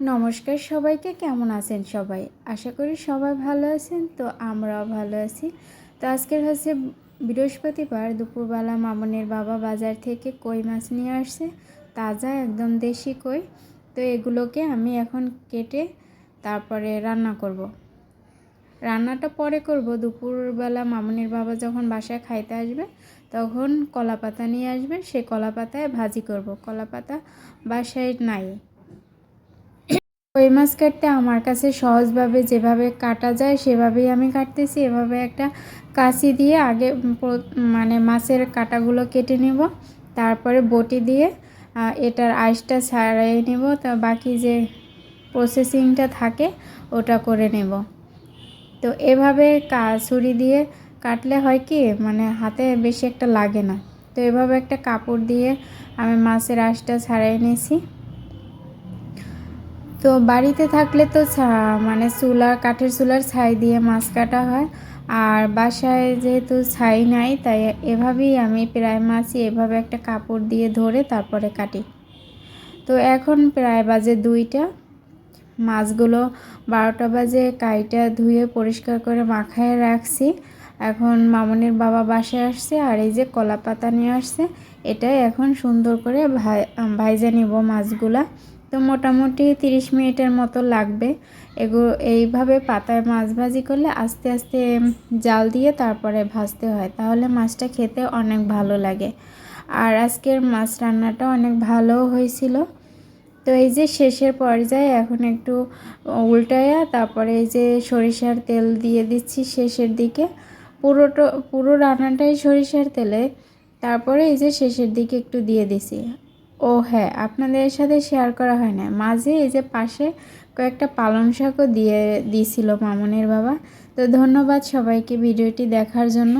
নমস্কার সবাইকে, কেমন আছেন সবাই? আশা করি সবাই ভালো আছেন, তো আমরাও ভালো আছি। তো আজকের হচ্ছে বৃহস্পতিবার, দুপুরবেলা মামনের বাবা বাজার থেকে কই মাছ নিয়ে আসছে, তাজা একদম দেশি কই। তো এগুলোকে আমি এখন কেটে তারপরে রান্না করব। রান্নাটা পরে করব। দুপুরবেলা মামনের বাবা যখন বাসায় খাইতে আসবে, তখন কলা পাতা নিয়ে আসবে। সে কলা পাতায় ভাজি করব। কলা পাতা বাসায় নাই। কই মাছ কাটতে আমার কাছে সহজভাবে যেভাবে কাটা যায়, সেভাবেই আমি কাটতেছি। এভাবে একটা কাঁচি দিয়ে আগে মানে মাছের কাটাগুলো কেটে নেব। তারপরে বটি দিয়ে এটার আইসটা ছাড়াই নেব। তা বাকি যে প্রসেসিংটা থাকে, ওটা করে নেব। তো এভাবে ছুরি দিয়ে কাটলে হয় কি মানে হাতে বেশি একটা লাগে না। তো এভাবে একটা কাপড় দিয়ে আমি মাছের আঁশটা ছাড়াই নিয়েছি। তো বাড়িতে থাকলে তো মানে চুলা কাঠের চুলার ছাই দিয়ে মাছ কাটা হয়। আর বাসায় যেহেতু ছাই নাই, তাই এভাবেই আমি প্রায় মাছই এভাবে একটা কাপড় দিয়ে ধরে তারপরে কাটি। তো এখন প্রায় বাজে দুইটা। মাছগুলো বারোটা বাজে, কাইটা ধুয়ে পরিষ্কার করে মাখায় রাখছি। এখন মামনের বাবা বাসায় আসছে, আর এই যে কলা পাতা নিয়ে আসছে, এটাই এখন সুন্দর করে ভাই, ভাইজে নিব মাছগুলা। তো মোটামুটি তিরিশ মিনিটের মতো লাগবে। এগুলো এইভাবে পাতায় মাছ ভাজি করলে আস্তে আস্তে জাল দিয়ে তারপরে ভাজতে হয়। তাহলে মাছটা খেতে অনেক ভালো লাগে। আর আজকের মাছ রান্নাটা অনেক ভালো হয়েছিল। তো এই যে শেষের পর্যায়ে এখন একটু উল্টায়া তারপরে এই যে সরিষার তেল দিয়ে দিচ্ছি শেষের দিকে। পুরোটা, পুরো রান্নাটাই সরিষার তেলে। তারপরে এই যে শেষের দিকে একটু দিয়ে দিছি। ও হ্যাঁ আপনাদের সাথে শেয়ার করা হয় না মাঝে এই যে পাশে কয়েকটা পালং শাকও দিয়ে দিয়েছিল মামনের বাবা। তো ধন্যবাদ সবাইকে ভিডিওটি দেখার জন্য।